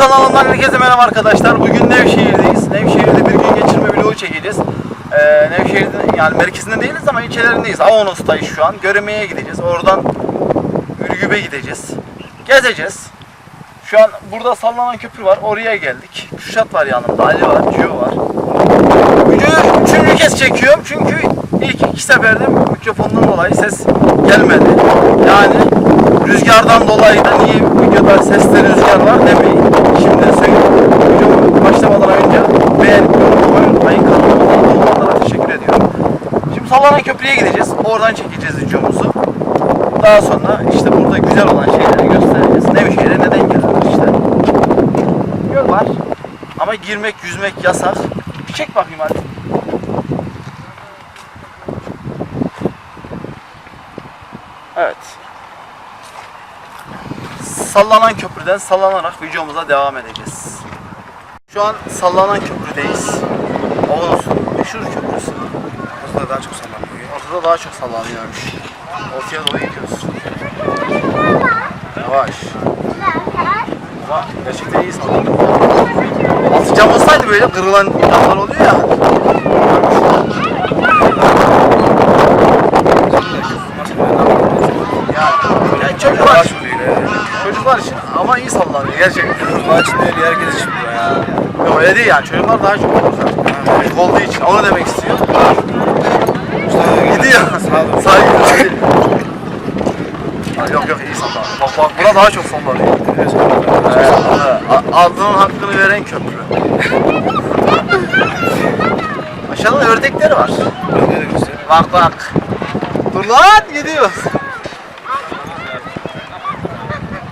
kanalından herkese merhaba arkadaşlar. Bugün Nevşehir'deyiz. Nevşehir'de bir gün geçirme vlogu çekeceğiz. Ee, Nevşehir'de yani merkezinde değiliz ama ilçelerindeyiz. Avanos'tayız şu an. Göreme'ye gideceğiz. Oradan Ürgüp'e gideceğiz. Gezeceğiz. Şu an burada sallanan köprü var. Oraya geldik. Kuşat var yanımda. Ali var. Cio var. Videoyu üçüncü kez çekiyorum çünkü ilk iki seferde mikrofondan dolayı ses gelmedi. Yani rüzgardan dolayı da niye videoda seste rüzgar var demeyin. Şimdi söyleyeyim. Video başlamadan önce beğenip yorum yapmayı unutmayın. Kanalıma abone olanlara teşekkür ediyorum. Sallanan köprüye gideceğiz. Oradan çekeceğiz videomuzu. Daha sonra işte burada güzel olan şeyleri göstereceğiz. Nevşehir'e neden geliyoruz işte. Yol var. Ama girmek, yüzmek yasak. Bir çek bakayım hadi. Evet. Sallanan köprüden sallanarak videomuza devam edeceğiz. Şu an sallanan köprüdeyiz. Avanos'un meşhur köprüsü. Ortada daha çok sallanıyor. Ortada daha çok sallanıyormuş. Ortaya doğru gidiyoruz. Yavaş. Ama gerçekten iyi sallanıyor. Altı cam olsaydı böyle kırılan camlar oluyor ya. Yani, yani çocuklar çocuklar için ama iyi sallanıyor gerçekten. Çocuklar için değil, herkes için ya. Yok öyle değil yani çocuklar daha çok güzel. Çocuk olduğu için onu demek istiyor. Sağ gidiyor. Ha, yok yok iyi sallanıyor. Bak bak buna daha çok sallanıyor. Adının hakkını veren köprü. Aşağıda ördekler var. Bak bak. Dur lan gidiyor.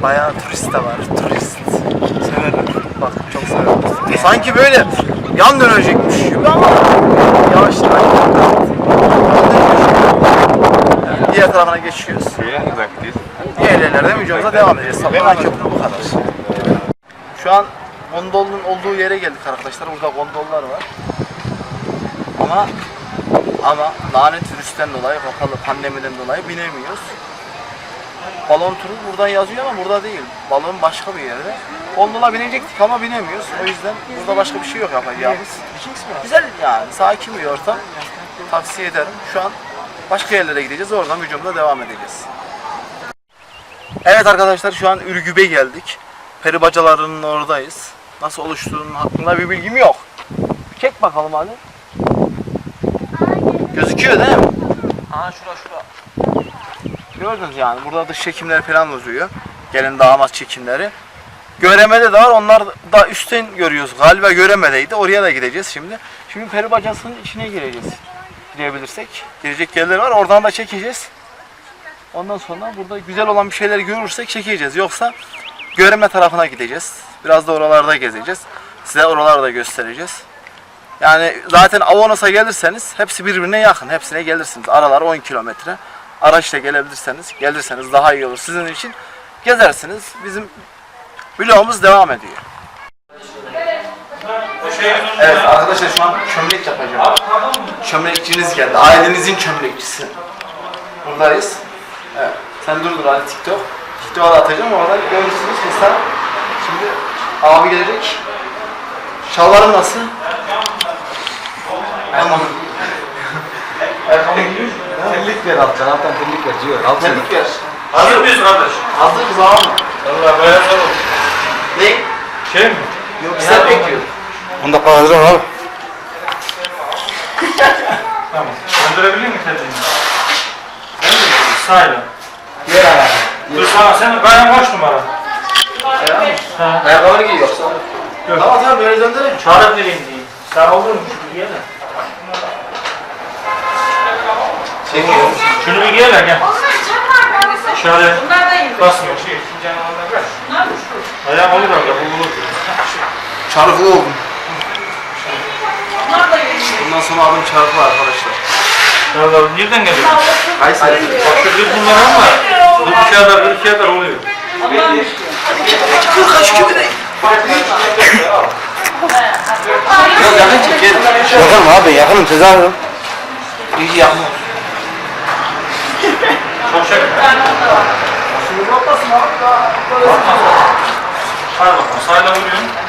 Bayağı turist de var. Turist. Severim. Bak çok severim. Sanki böyle yan dönecekmiş gibi ama yavaş yavaş. Diğer tarafına geçiyoruz. Diğer yerlerde videomuza devam edeceğiz. Sallanan köprü bu kadar. Şu an gondolun olduğu yere geldik arkadaşlar. Burada gondollar var. Ama ama lanet virüsten dolayı, kapalı pandemiden dolayı binemiyoruz. Balon turu buradan yazıyor ama burada değil. Balon başka bir yerde. Gondola binecektik ama binemiyoruz. O yüzden burada başka bir şey yok yapacağımız. Güzel yani, sakin bir ortam. Tavsiye ederim. Şu an başka yerlere gideceğiz. Oradan videomuza devam edeceğiz. Evet arkadaşlar şu an Ürgüp'e geldik. Peri bacalarının oradayız. Nasıl oluştuğunun hakkında bir bilgim yok. Çek bakalım hadi. Gözüküyor değil mi? Aa şura şura. Gördünüz yani burada dış çekimler falan oluyor. Gelin damat çekimleri. Göremede de var onlar da üstten görüyoruz. Galiba göremedeydi. Oraya da gideceğiz şimdi. Şimdi peri bacasının içine gireceğiz. Girebilirsek. Girecek yerler var. Oradan da çekeceğiz. Ondan sonra burada güzel olan bir şeyler görürsek çekeceğiz. Yoksa göreme tarafına gideceğiz. Biraz da oralarda gezeceğiz. Size oraları da göstereceğiz. Yani zaten Avanos'a gelirseniz hepsi birbirine yakın. Hepsine gelirsiniz. Aralar 10 kilometre. Araçla gelebilirseniz, gelirseniz daha iyi olur sizin için. Gezersiniz. Bizim vlogumuz devam ediyor. Evet arkadaşlar şu an çömlek yapacağım. Çömlekçiniz geldi. Ailenizin çömlekçisi. Buradayız. Evet. Sen dur dur hadi TikTok. TikTok'a da atacağım oradan görürsünüz hesap. Şimdi abi gelecek. Şalvarım nasıl? Tamam. Ayakkabı giyiyor. Tellik ver alttan, alttan tellik ver diyor. Alttan. Terlik ver. Hazır mıyız kardeş? Hazır kız abi. Valla bayağı zor oldu. Ne? Şey mi? Yok sen bekliyor. 10 dakika hazır ol abi. Tamam. Öldürebilir mi kendini? Ben mi? Sahile. Yer ayağını. Dur sana, sen bayan kaç numara? Ha. Ayakkabını giy yoksa. Yok. Tamam tamam böyle döndüreyim. Çağırıp vereyim diyeyim. Sağ olur mu? Şunu giy hele. Çekiyorum. Şunu bir giy hele gel. Şöyle Bunlar da yiyecek. basma. Ayağım olur orada, bu bulur. Çarpılı oldum. Bundan sonra adım çarpı arkadaşlar. Valla nereden geliyor? Kayseri. Bak şu kırk bunlar ama bu kağıda kırk kağıda oluyor. Kır kaç kübüne. Yok yakın çekelim. Yakınım abi, yakınım size alırım. İyi yapma. Çok şeker. Şimdi bakmasın abi daha. Hadi bakalım. Sağla vuruyorsun. Abimiz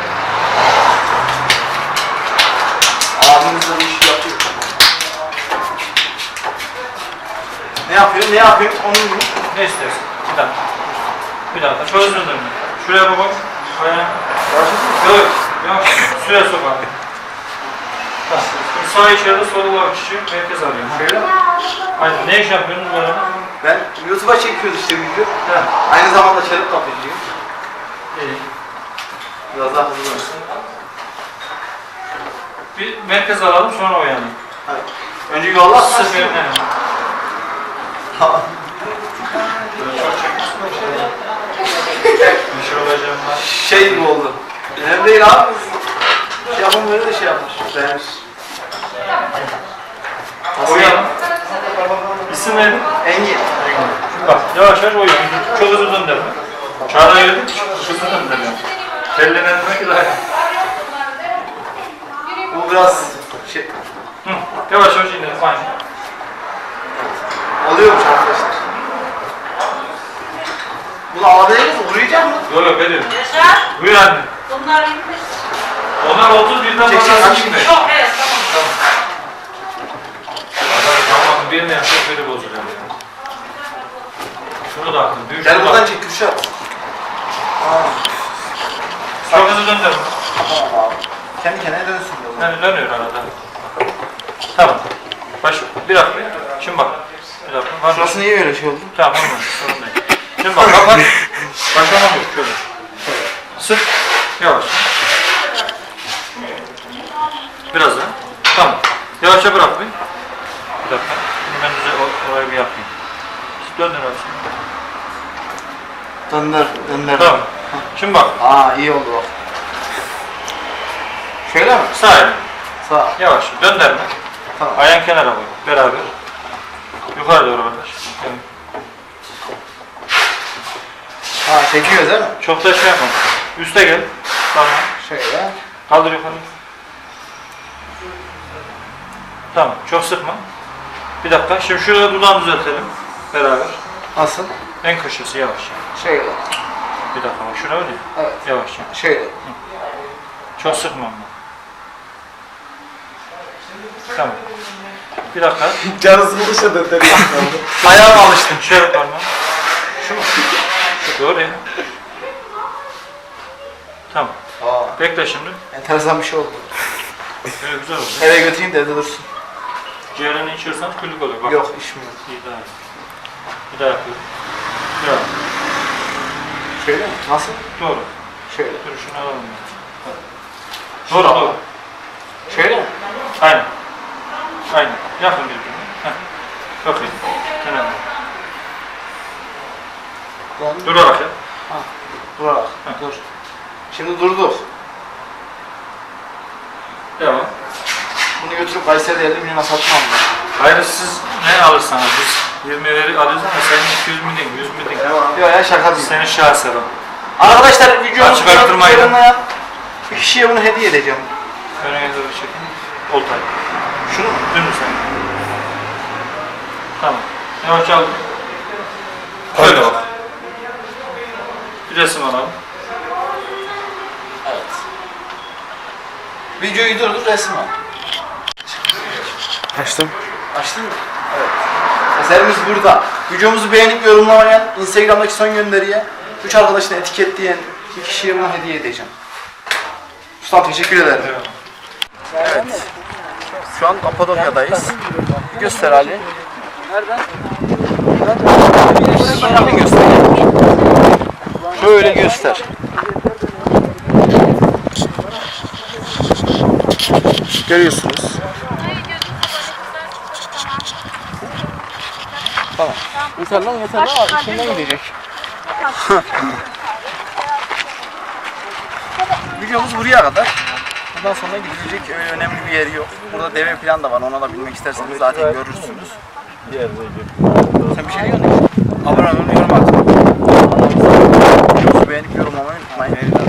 de bu işi yapıyor. Ne yapıyor? Ne yapıyor? Onu bilmiyorum. Ne istersin? Bir dakika. Bir dakika. Çöz döndürme. Şuraya bak. Şuraya. Yok. Yok. Şuraya sok abi. Sağ içeride sol var kişi. Merkez alıyorum. Şöyle? Aynen. Ne iş yapıyorsunuz arada? Ben YouTube'a çekiyoruz işte video. Ha. Aynı zamanda çelik kapıcıyım. İyi. Biraz daha hızlı. Bir merkez alalım sonra oynayalım. Hadi. Önce yolla. Evet. Tamam. Şey gibi oldu. Önemli değil abi. Şey yapın böyle de şey yapmış. Beğenmiş. Oynayalım. İsim neydi? Engin. Bak yavaş yavaş oyun. Çok hızlı döndürme. Çağrı yürüdük. Hızlı döndürme. Tellenen demek ki daha. Bu biraz şey Hı. Yavaş yavaş inelim. Aynen. oluyormuş arkadaşlar. Bunu ağlayacağız mı? Vuruyacak mı? Yok yok veriyorum. Yaşar, Buyur anne. bunlar inmiş. Onlar 31'den Çek, çek, fazla çek. çıkmıyor. Çok evet, tamam. Tamam birini yapacak biri bozacak. ya. Şunu da attım. Büyük Gel buradan çek Kürşat. Çok hızlı döndürme. Tamam abi. Kendi kendine dönsün. Yani dönüyor arada. Tamam. Baş, bir dakika. Şimdi bak. Bir dakika. Var mı? Şurası niye böyle şey oldu? Tamam olmaz. Sorun değil. Şimdi bak kapat. Başlamak yok. Şöyle. Sık. Yavaş. Biraz daha. Tamam. Yavaşça bırak bir. Bir dakika. Şimdi ben size o- orayı bir yapayım. Döndür abi şimdi. Döndür, döndür. Tamam. Şimdi bak. Aa iyi oldu bak. Şöyle mi? Sağ elini. Sağ. Yavaş. Döndürme. Tamam. Ayağın kenara koy. Beraber. Yukarı doğru. Yani Ha çekiyoruz değil mi? çok da şey yapma. Üste gel. Tamam. Şöyle. Kaldır yukarı. Tamam. Çok sıkma. Bir dakika. Şimdi şurada dudağını düzeltelim. Beraber. Nasıl? En köşesi yavaş. Şöyle. Bir dakika. Şuna öyle. Evet. Yavaşça. Şöyle. Çok sıkma ama. Tamam. Bir dakika. Canı sıkılırsa döndür. Ayağıma alıştım. Şöyle parmağı. Şu mu? Doğru ya. Tamam. Aa. Bekle şimdi. Enteresan bir şey oldu. Böyle güzel oldu. Eve götüreyim de evde dursun. Ciğerini içiyorsan küllük oluyor. Bak. Yok içmiyor. İyi daha iyi. Bir daha yapıyorum. Bir daha. Şöyle mi? Nasıl? Doğru. Şöyle. Dur şunu alalım. ya. Doğru doğru. Şöyle mi? Aynen. Aynen. Yakın birbirine. Heh. Çok iyi. Kenara. Döndür. Durarak yap. Durarak. Dur. Şimdi durduk. Devam. Bunu götürüp Kayseri'de 50 milyona satmam ben. Hayır siz ne alırsanız biz 20 veri alıyoruz ama senin 200 bin değil, 100 bin değil. Yok ya şaka değil. Senin şahsen o. Arkadaşlar videomuzu Açık arttırmayın. yorumlayan bir kişiye bunu hediye edeceğim. Önüne doğru çekin. Oltay. Şunu? Dümdüz sen. Tamam. Yavaş al. Öyle bak. Bir resim alalım. Videoyu durdur resim al. Açtım. Açtın mı? Evet. Eserimiz burada. Videomuzu beğenip yorumlamayan, Instagram'daki son gönderiye 3 arkadaşını etiketleyen bir kişiye bunu hediye edeceğim. Ustam teşekkür ederim. Evet. Şu an Kapadokya'dayız. Göster Ali. Nereden? Şöyle göster. Şöyle göster. Görüyorsunuz. Tamam. Yeter lan yeter lan. İçinden gidecek. Videomuz buraya kadar. Buradan sonra gidilecek öyle önemli bir yeri yok. Burada deve plan da var. Ona da bilmek isterseniz zaten görürsünüz. Sen bir şey diyorsun. Abone olmayı, yorum atmayı. Beğenip yorumlamayı unutmayın.